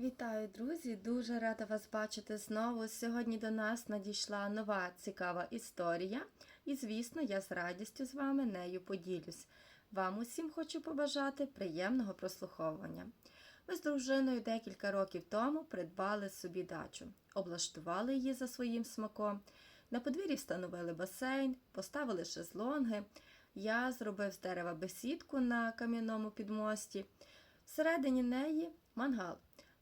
Вітаю, друзі! Дуже рада вас бачити знову. Сьогодні до нас надійшла нова цікава історія, і, звісно, я з радістю з вами нею поділюсь. Вам усім хочу побажати приємного прослуховування. Ми з дружиною декілька років тому придбали собі дачу, облаштували її за своїм смаком. На подвір'ї встановили басейн, поставили шезлонги. Я зробив з дерева бесідку на кам'яному підмості. Всередині неї мангал.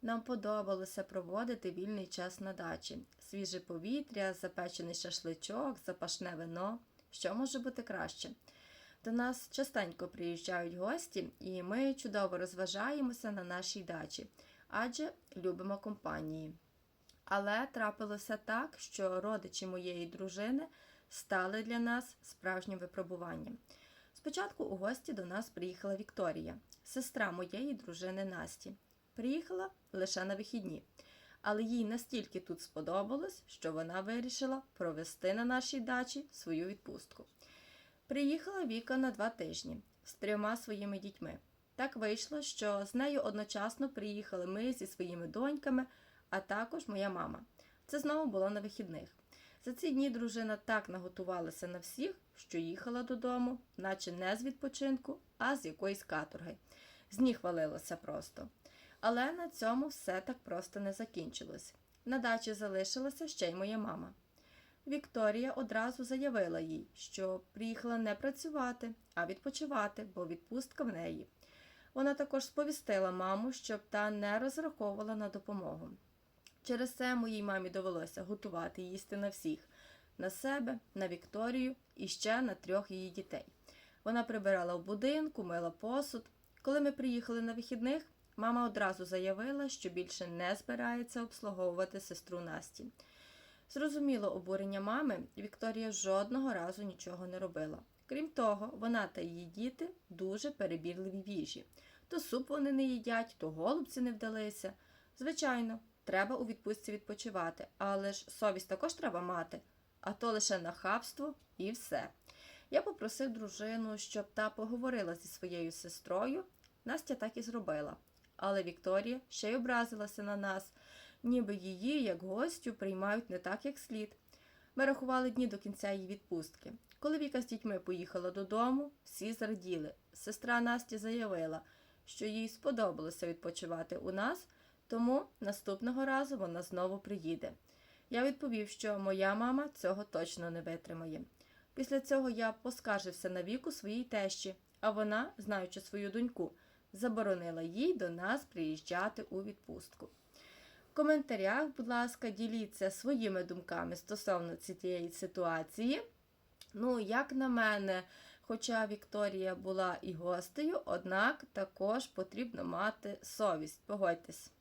Нам подобалося проводити вільний час на дачі. Свіже повітря, запечений шашличок, запашне вино. Що може бути краще? До нас частенько приїжджають гості, і ми чудово розважаємося на нашій дачі, адже любимо компанії. Але трапилося так, що родичі моєї дружини стали для нас справжнім випробуванням. Спочатку у гості до нас приїхала Вікторія, сестра моєї дружини Насті. Приїхала лише на вихідні, але їй настільки тут сподобалось, що вона вирішила провести на нашій дачі свою відпустку. Приїхала Віка на два тижні з трьома своїми дітьми. Так вийшло, що з нею одночасно приїхали ми зі своїми доньками, а також моя мама. Це знову було на вихідних. За ці дні дружина так наготувалася на всіх, що їхала додому, наче не з відпочинку, а з якоїсь каторги. З ніг валилося просто. Але на цьому все так просто не закінчилось. На дачі залишилася ще й моя мама. Вікторія одразу заявила їй, що приїхала не працювати, а відпочивати, бо відпустка в неї. Вона також сповістила маму, щоб та не розраховувала на допомогу. Через це моїй мамі довелося готувати їсти на всіх на себе, на Вікторію і ще на трьох її дітей. Вона прибирала в будинку, мила посуд. Коли ми приїхали на вихідних, мама одразу заявила, що більше не збирається обслуговувати сестру Насті. Зрозуміло обурення мами, Вікторія жодного разу нічого не робила. Крім того, вона та її діти дуже перебірливі в їжі. То суп вони не їдять, то голубці не вдалися. Звичайно, треба у відпустці відпочивати, але ж совість також треба мати, а то лише нахабство і все. Я попросив дружину, щоб та поговорила зі своєю сестрою. Настя так і зробила. Але Вікторія ще й образилася на нас, ніби її, як гостю, приймають не так, як слід. Ми рахували дні до кінця її відпустки. Коли Віка з дітьми поїхала додому, всі зраділи. Сестра Насті заявила, що їй сподобалося відпочивати у нас, тому наступного разу вона знову приїде. Я відповів, що моя мама цього точно не витримає. Після цього я поскаржився на віку своїй тещі, а вона, знаючи свою доньку, заборонила їй до нас приїжджати у відпустку. В коментарях, будь ласка, діліться своїми думками стосовно цієї ситуації. Ну, як на мене, хоча Вікторія була і гостею, однак також потрібно мати совість. Погодьтесь.